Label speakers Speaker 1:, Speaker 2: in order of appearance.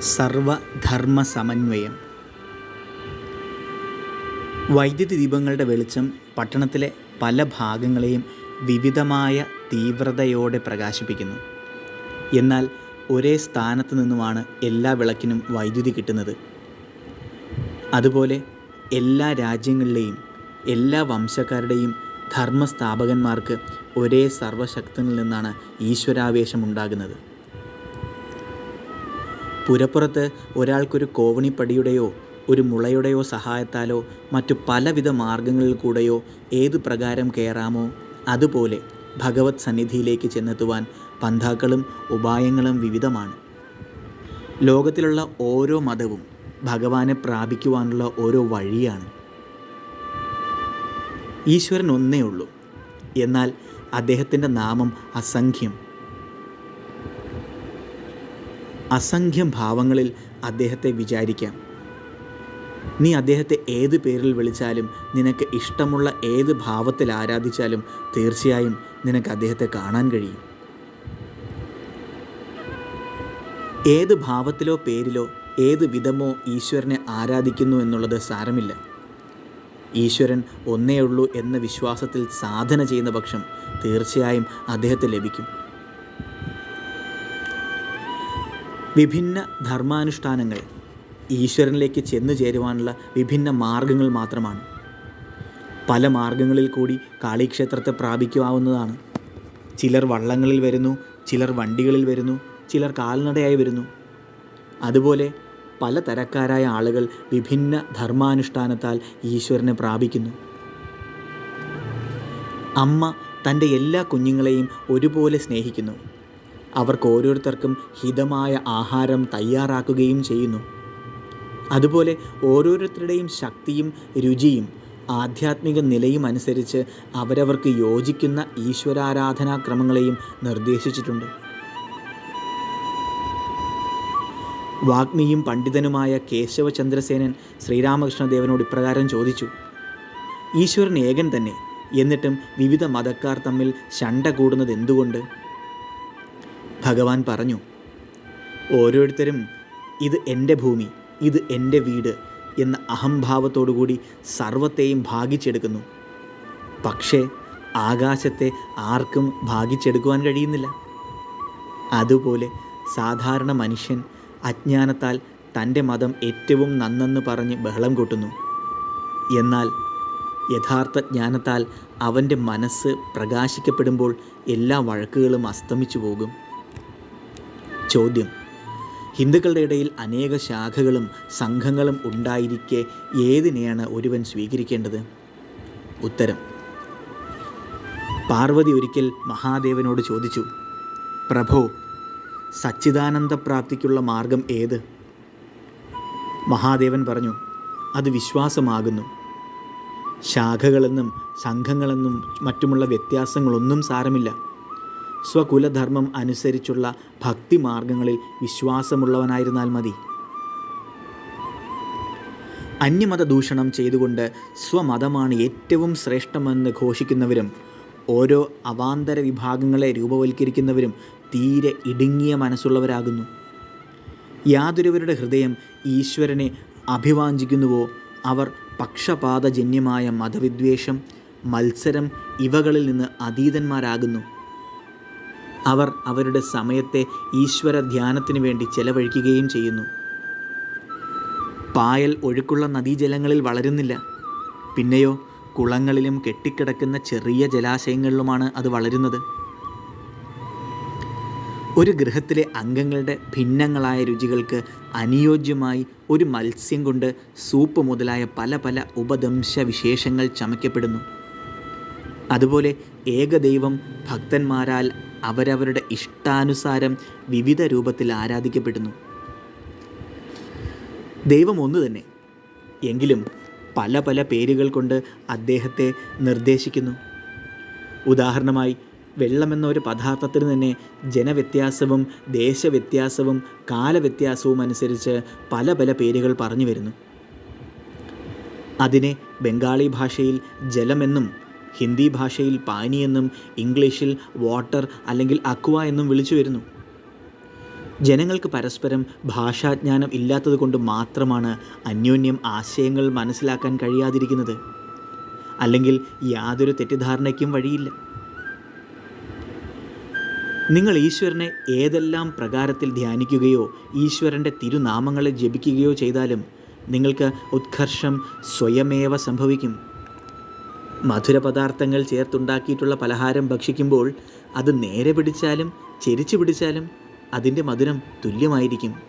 Speaker 1: സർവധർമ്മ സമന്വയം വൈദ്യുതി ദീപങ്ങളുടെ വെളിച്ചം പട്ടണത്തിലെ പല ഭാഗങ്ങളെയും വിവിധമായ തീവ്രതയോടെ പ്രകാശിപ്പിക്കുന്നു. എന്നാൽ ഒരേ സ്ഥാനത്ത് നിന്നുമാണ് എല്ലാ വിളക്കിനും വൈദ്യുതി കിട്ടുന്നത്. അതുപോലെ എല്ലാ രാജ്യങ്ങളിലെയും എല്ലാ വംശക്കാരുടെയും ധർമ്മസ്ഥാപകന്മാർക്ക് ഒരേ സർവശക്തനിൽ നിന്നാണ് ഈശ്വരാവേശം ഉണ്ടാകുന്നത് പുരപ്പുറത്ത് ഒരാൾക്കൊരു കോവണിപ്പടിയുടെയോ ഒരു മുളയുടെയോ സഹായത്താലോ മറ്റു പലവിധ മാർഗങ്ങളിൽ കൂടെയോ ഏതു പ്രകാരം കയറാമോ അതുപോലെ ഭഗവത് സന്നിധിയിലേക്ക് ചെന്നെത്തുവാൻ പന്ഥാക്കളും ഉപായങ്ങളും വിവിധമാണ്. ലോകത്തിലുള്ള ഓരോ മതവും ഭഗവാനെ പ്രാപിക്കുവാനുള്ള ഓരോ വഴിയാണ്. ഈശ്വരൻ ഒന്നേ ഉള്ളൂ. എന്നാൽ അദ്ദേഹത്തിന്റെ നാമം അസംഖ്യം. അസംഖ്യം ഭാവങ്ങളിൽ അദ്ദേഹത്തെ വിചാരിക്കാം. നീ അദ്ദേഹത്തെ ഏത് പേരിൽ വിളിച്ചാലും നിനക്ക് ഇഷ്ടമുള്ള ഏത് ഭാവത്തിൽ ആരാധിച്ചാലും തീർച്ചയായും നിനക്ക് അദ്ദേഹത്തെ കാണാൻ കഴിയും. ഏത് ഭാവത്തിലോ പേരിലോ ഏത് വിധമോ ഈശ്വരനെ ആരാധിക്കുന്നു എന്നുള്ളത് സാരമില്ല. ഈശ്വരൻ ഒന്നേ ഉള്ളൂ എന്ന വിശ്വാസത്തിൽ സാധന ചെയ്യുന്ന പക്ഷം തീർച്ചയായും അദ്ദേഹത്തെ ലഭിക്കും. വിഭിന്ന ധർമാനുഷ്ഠാനങ്ങൾ ഈശ്വരനിലേക്ക് ചെന്നു ചേരുവാനുള്ള വിഭിന്ന മാർഗങ്ങൾ മാത്രമാണ്. പല മാർഗങ്ങളിൽ കൂടി കാളിക്ഷേത്രത്തെ പ്രാപിക്കാവുന്നതാണ് ചിലർ വള്ളങ്ങളിൽ വരുന്നു ചിലർ വണ്ടികളിൽ വരുന്നു ചിലർ കാൽനടയായി വരുന്നു. അതുപോലെ പല തരക്കാരായ ആളുകൾ വിഭിന്ന ധർമാനുഷ്ഠാനത്താൽ ഈശ്വരനെ പ്രാപിക്കുന്നു. അമ്മ തന്റെ എല്ലാ കുഞ്ഞുങ്ങളെയും ഒരുപോലെ സ്നേഹിക്കുന്നു. അവർക്ക് ഓരോരുത്തർക്കും ഹിതമായ ആഹാരം തയ്യാറാക്കുകയും ചെയ്യുന്നു. അതുപോലെ ഓരോരുത്തരുടെയും ശക്തിയും രുചിയും ആധ്യാത്മിക നിലയും അനുസരിച്ച് അവരവർക്ക് യോജിക്കുന്ന ഈശ്വരാരാധനാക്രമങ്ങളെയും നിർദ്ദേശിച്ചിട്ടുണ്ട്. വാഗ്മിയും പണ്ഡിതനുമായ കേശവചന്ദ്രസേനൻ ശ്രീരാമകൃഷ്ണദേവനോട് ഇപ്രകാരം ചോദിച്ചു. ഈശ്വരൻ ഏകൻ തന്നെ. എന്നിട്ടും വിവിധ മതക്കാർ തമ്മിൽ ശണ്ട കൂടുന്നത് എന്തുകൊണ്ട് ഭഗവാൻ പറഞ്ഞു ഓരോരുത്തരും ഇത് എന്റെ ഭൂമി ഇത് എന്റെ വീട് എന്ന അഹംഭാവത്തോടുകൂടി സർവത്തെയും ഭാഗിച്ചെടുക്കുന്നു. പക്ഷേ ആകാശത്തെ ആർക്കും ഭാഗിച്ചെടുക്കുവാൻ കഴിയുന്നില്ല. അതുപോലെ സാധാരണ മനുഷ്യൻ അജ്ഞാനത്താൽ തന്റെ മതം ഏറ്റവും നന്നെന്ന് പറഞ്ഞ് ബഹളം കൂട്ടുന്നു. എന്നാൽ യഥാർത്ഥ ജ്ഞാനത്താൽ അവന്റെ മനസ്സ് പ്രകാശിക്കപ്പെടുമ്പോൾ എല്ലാ വഴക്കുകളും അസ്തമിച്ചു പോകും ചോദ്യം. ഹിന്ദുക്കളുടെ ഇടയിൽ അനേക ശാഖകളും സംഘങ്ങളും ഉണ്ടായിരിക്കെ ഏതിനെയാണ് ഒരുവൻ സ്വീകരിക്കേണ്ടത്? ഉത്തരം. പാർവതി ഒരിക്കൽ മഹാദേവനോട് ചോദിച്ചു പ്രഭോ സച്ചിദാനന്ദ പ്രാപ്തിക്കുള്ള മാർഗം ഏത്? മഹാദേവൻ പറഞ്ഞു അത് വിശ്വാസമാകുന്നു. ശാഖകളെന്നും സംഘങ്ങളെന്നും മറ്റുമുള്ള വ്യത്യാസങ്ങളൊന്നും സാരമില്ല. സ്വകുലധർമ്മം അനുസരിച്ചുള്ള ഭക്തി മാർഗങ്ങളിൽ വിശ്വാസമുള്ളവനായിരുന്നാൽ മതി. അന്യമത ദൂഷണം ചെയ്തുകൊണ്ട് സ്വമതമാണ് ഏറ്റവും ശ്രേഷ്ഠമെന്ന് ഘോഷിക്കുന്നവരും ഓരോ അവാന്തര വിഭാഗങ്ങളെ രൂപവൽക്കരിക്കുന്നവരും തീരെ ഇടുങ്ങിയ മനസ്സുള്ളവരാകുന്നു. യാതൊരുവരുടെ ഹൃദയം ഈശ്വരനെ അഭിവാഞ്ചിക്കുന്നുവോ? അവർ പക്ഷപാതജന്യമായ മതവിദ്വേഷം മത്സരം ഇവകളിൽ നിന്ന് അതീതന്മാരാകുന്നു. അവർ അവരുടെ സമയത്തെ ഈശ്വര ധ്യാനത്തിന് വേണ്ടി ചെലവഴിക്കുകയും ചെയ്യുന്നു. പായൽ ഒഴുക്കുള്ള നദീജലങ്ങളിൽ വളരുന്നില്ല. പിന്നെയോ കുളങ്ങളിലും കെട്ടിക്കിടക്കുന്ന ചെറിയ ജലാശയങ്ങളിലുമാണ് അത് വളരുന്നത്. ഒരു ഗൃഹത്തിലെ അംഗങ്ങളുടെ ഭിന്നങ്ങളായ രുചികൾക്ക് അനുയോജ്യമായി ഒരു മത്സ്യം കൊണ്ട് സൂപ്പ് മുതലായ പല പല ഉപദംശ വിശേഷങ്ങൾ ചമയ്ക്കപ്പെടുന്നു. അതുപോലെ ഏകദൈവം ഭക്തന്മാരാൽ അവരവരുടെ ഇഷ്ടാനുസാരം വിവിധ രൂപത്തിൽ ആരാധിക്കപ്പെടുന്നു. ദൈവം ഒന്നു തന്നെ. എങ്കിലും പല പല പേരുകൾ കൊണ്ട് അദ്ദേഹത്തെ നിർദ്ദേശിക്കുന്നു. ഉദാഹരണമായി വെള്ളമെന്ന ഒരു പദാർത്ഥത്തിന് തന്നെ ജനവ്യത്യാസവും ദേശവ്യത്യാസവും കാലവ്യത്യാസവും അനുസരിച്ച് പല പല പേരുകൾ പറഞ്ഞു വരുന്നു. അതിനെ ബംഗാളി ഭാഷയിൽ ജലമെന്നും ഹിന്ദി ഭാഷയിൽ പാനി എന്നും ഇംഗ്ലീഷിൽ വാട്ടർ അല്ലെങ്കിൽ അക്വ എന്നും വിളിച്ചു വരുന്നു. ജനങ്ങൾക്ക് പരസ്പരം ഭാഷാജ്ഞാനം ഇല്ലാത്തതുകൊണ്ട് മാത്രമാണ് അന്യോന്യം ആശയങ്ങൾ മനസ്സിലാക്കാൻ കഴിയാതിരിക്കുന്നത്. അല്ലെങ്കിൽ യാതൊരു തെറ്റിദ്ധാരണയ്ക്കും വഴിയില്ല. നിങ്ങൾ ഈശ്വരനെ ഏതെല്ലാം പ്രകാരത്തിൽ ധ്യാനിക്കുകയോ ഈശ്വരന്റെ തിരുനാമങ്ങളെ ജപിക്കുകയോ ചെയ്താലും നിങ്ങൾക്ക് ഉത്കർഷം സ്വയമേവ സംഭവിക്കും. മധുരപദാർത്ഥങ്ങൾ ചേർത്തുണ്ടാക്കിയിട്ടുള്ള പലഹാരം ഭക്ഷിക്കുമ്പോൾ അത് നേരെ പിടിച്ചാലും ചെരിച്ചു പിടിച്ചാലും അതിന്റെ മധുരം തുല്യമായിരിക്കും.